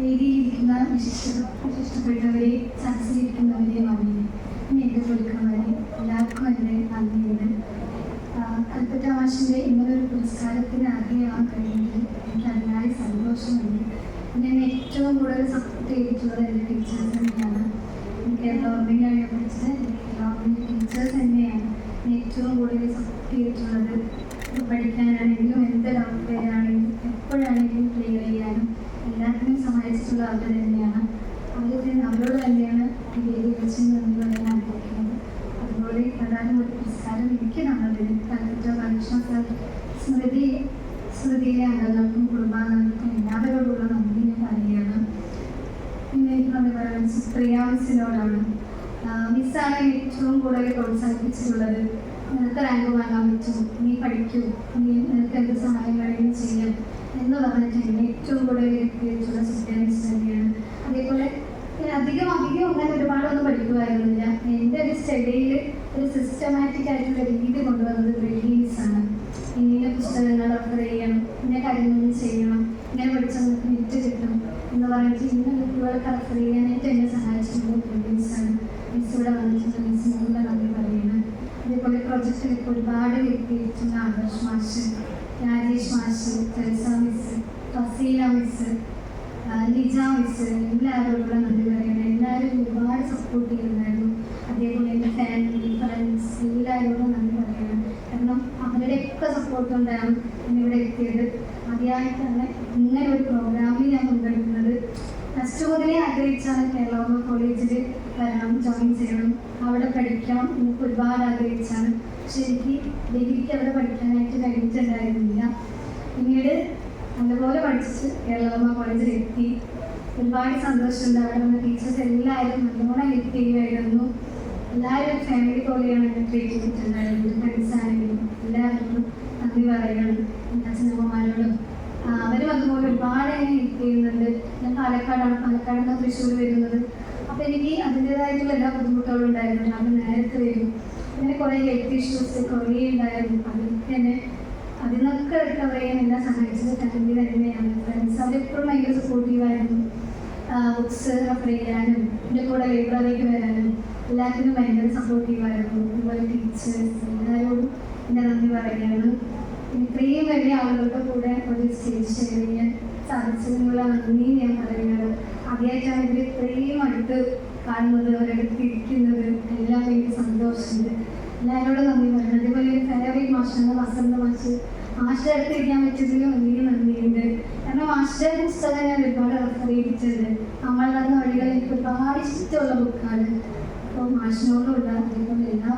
വേദിയിലിരിക്കുന്ന വിശിഷ്ട വിശിഷ്ടപ്പെട്ടവരെ സദസ്സിലിരിക്കുന്നവരെ വന്നിനെ പിന്നെ എന്റെ കൊടുക്കുന്നവരെ എല്ലാവർക്കും എന്റെ നന്ദിയുണ്ട്. കൽപ്പറ്റ മാഷിന്റെ ഒരു പുരസ്കാരത്തിന് അർഹയാവാൻ കഴിയുന്നതിൽ എനിക്ക് അതിനായ സന്തോഷമുണ്ട്. പിന്നെ എന്നെ ഏറ്റവും കൂടുതൽ സപ്പോർട്ട് ചെയ്തിട്ടുള്ളത് എന്റെ ടീച്ചേഴ്സ് തന്നെയാണ്. എനിക്ക് ഗവൺമെന്റാണ് പഠിച്ചത്. ഗവൺമെന്റ് ടീച്ചേഴ്സ് തന്നെയാണ് എന്നെ ഏറ്റവും കൂടുതൽ സപ്പോർട്ട് ചെയ്തിട്ടുള്ളത്. ഇത് സഹായിച്ചിട്ടുള്ള അവർ തന്നെയാണ് അവരൊക്കെ നമ്മളോട് തന്നെയാണ് ഈ വേദി വെച്ചെന്ന് ഞാൻ പറയാൻ ആഗ്രഹിക്കുന്നത്. അതുപോലെ പ്രധാന ഒരു പുരസ്കാരം എനിക്ക് തന്നതിന് കൽപ്പറ്റ ബാലകൃഷ്ണ സാർ സ്മൃതി സ്മൃതിയിലെ അംഗങ്ങൾക്കും കുടുംബാംഗങ്ങൾക്കും എല്ലാവരോടുള്ള നന്ദി ഞാൻ പറയുകയാണ്. പിന്നെ എനിക്ക് നന്ദി പറയുന്നത് സുപ്രിയ മിസ്സിനോടാണ്. മിസ്സാണ് ഏറ്റവും കൂടുതൽ പ്രോത്സാഹിപ്പിച്ചിട്ടുള്ളത്. നിനക്ക് റാങ്ക് വാങ്ങാൻ പറ്റും നീ പഠിക്കൂ നീ നിനക്ക് എന്ത് സഹായം വേണമെങ്കിലും ചെയ്യാം എന്ന് പറഞ്ഞിട്ട് ഏറ്റവും കൂടുതൽ എത്തിയിട്ടുള്ള സുപ്രിയ മിസ് അധികം അധികം അങ്ങനെ ഒരുപാടൊന്നും പഠിക്കുമായിരുന്നില്ല എന്റെ ഒരു സ്റ്റഡിയിൽ ഒരു സിസ്റ്റമാറ്റിക് ആയിട്ടുള്ള രീതി കൊണ്ടുവന്നത് ബ്രെഡി ആണ്. ഇങ്ങനെ പുസ്തകങ്ങൾ റെഫർ ചെയ്യണം ഇന്ന കാര്യങ്ങൾ ചെയ്യണം ഇങ്ങനെ പഠിച്ചാൽ നമുക്ക് നെറ്റ് കിട്ടും എന്ന് പറഞ്ഞിട്ട് ഇന്ന ബുക്കുകളൊക്കെ റെഫർ ചെയ്യാനായിട്ട് എന്നെ സഹായിച്ചിട്ടുള്ളത് ബ്രെഡി ആണ്. മിസ് ഇവിടെ വന്നിട്ടുണ്ട് മിസ്സിനുള്ള നന്ദി പറയുന്നത് അതേപോലെ പ്രൊജക്റ്റിൽ ഒരുപാട് വ്യക്തിയിട്ടുണ്ട് ആദർശ് മാഷ് രാജേഷ് മാഷ് Teresa miss Faseela miss Lija miss എല്ലാവരോടുള്ള നന്ദി പറയുന്നത് എല്ലാവരും ഒരുപാട് സപ്പോർട്ട് ചെയ്യുന്നുണ്ടായിരുന്നു. അതേപോലെ എന്റെ ഫാമിലി ഫ്രണ്ട്സ് എല്ലാവരോടും നന്ദി പറയുന്നത് കാരണം അവരുടെയൊക്കെ സപ്പോർട്ട് കൊണ്ടാണ് ഇന്നിവിടെ എത്തിയത്. ആദ്യമായിട്ടാണ് ഇങ്ങനെ ഒരു പ്രോഗ്രാമിൽ ഞാൻ പങ്കെടുക്കുന്നത്. ഫസ്റ്റ് മുതലേ ആഗ്രഹിച്ചാണ് കേരള കോളേജിൽ വരണം ജോയിൻ ചെയ്യണം. അവിടെ പഠിക്കണം എനിക്ക് ഒരുപാട് ആഗ്രഹിച്ചാണ്. പക്ഷെ എനിക്ക് ഡിഗ്രിക്ക് അവിടെ പഠിക്കാനായിട്ട് കഴിഞ്ഞിട്ടുണ്ടായിരുന്നില്ല. പിന്നീട് നല്ലപോലെ പഠിച്ച് കേരളമ്മ കോളേജിൽ എത്തി. ഒരുപാട് സന്തോഷമുണ്ട് അവിടെ ടീച്ചേഴ്സ് എല്ലാവരും നല്ലോണം ഹെൽപ്പ് ചെയ്യുമായിരുന്നു. എല്ലാവരും ഫാമിലി പോലെയാണ് എന്നെ ട്രീറ്റ് ചെയ്തിട്ടുണ്ടായിരുന്നത്. ഫ്രണ്ട്സ് ആണെങ്കിലും എല്ലാവർക്കും നന്ദി പറയണം. അച്ഛനമ്മമാരോടും അവരും അതുപോലെ ഒരുപാട് എന്നെ ഹെൽപ്പ് ചെയ്യുന്നുണ്ട്. ഞാൻ പാലക്കാടാണ് പാലക്കാട് നിന്ന് തൃശ്ശൂർ വരുന്നത്. അപ്പോൾ എനിക്ക് അതിന്റെതായിട്ടുള്ള എല്ലാ ബുദ്ധിമുട്ടുകളും ഉണ്ടായിരുന്നു. രാവിലെ നേരത്തെ വരും. അങ്ങനെ കുറേ ഹെൽത്ത് ഇഷ്യൂസ് കുറേ ഉണ്ടായിരുന്നു. അതൊക്കെ എന്നെ അതിൽ നിന്നൊക്കെ റിക്കവർ ചെയ്യാൻ എന്നെ സഹായിച്ചത് ഫാമിലി തന്നെയാണ് ഫ്രണ്ട്സ് അവരെപ്പോഴും ഭയങ്കര സപ്പോർട്ടീവായിരുന്നു ബുക്സ് റെഫർ ചെയ്യാനും എന്റെ കൂടെ ലൈബ്രറിക്ക് വരാനും എല്ലാത്തിനും ഭയങ്കര സപ്പോർട്ടീവായിരുന്നു അതുപോലെ ടീച്ചേഴ്സ് എല്ലാവരോടും എന്റെ നന്ദി പറയുകയാണ്. ഇത്രയും വലിയ ആളുകളുടെ കൂടെ ഒരു സ്റ്റേജ് ഷെയർ ചെയ്യാൻ സാധിച്ചതിനുള്ള നന്ദി ഞാൻ പറയുന്നത്. ആദ്യമായിട്ടാണ് ഇവർ ഇത്രയും അടുത്ത് കാണുന്നത് അവരടുത്ത് ഇരിക്കുന്നത്. എല്ലാം എനിക്ക് സന്തോഷമുണ്ട്. എല്ലാവരോടും നന്ദി പറയുന്നത് ഒരു ഫേവറേറ്റ് മാഷാണ് വസന്ത മാഷ് മാഷിന്റെ എടുത്തിരിക്കാൻ പറ്റിയതിൽ വലിയ നന്ദിയുണ്ട്. കാരണം മാഷിന്റെ പുസ്തകം ഞാൻ ഒരുപാട് റെഫർ ചെയ്തിട്ടുണ്ട് നമ്മൾ നടന്ന വഴികൾ എനിക്ക് ഒരുപാട് ഇഷ്ടമുള്ള ബുക്കാണ് അപ്പോൾ മാഷിനോടുള്ള അതേപോലെ എല്ലാ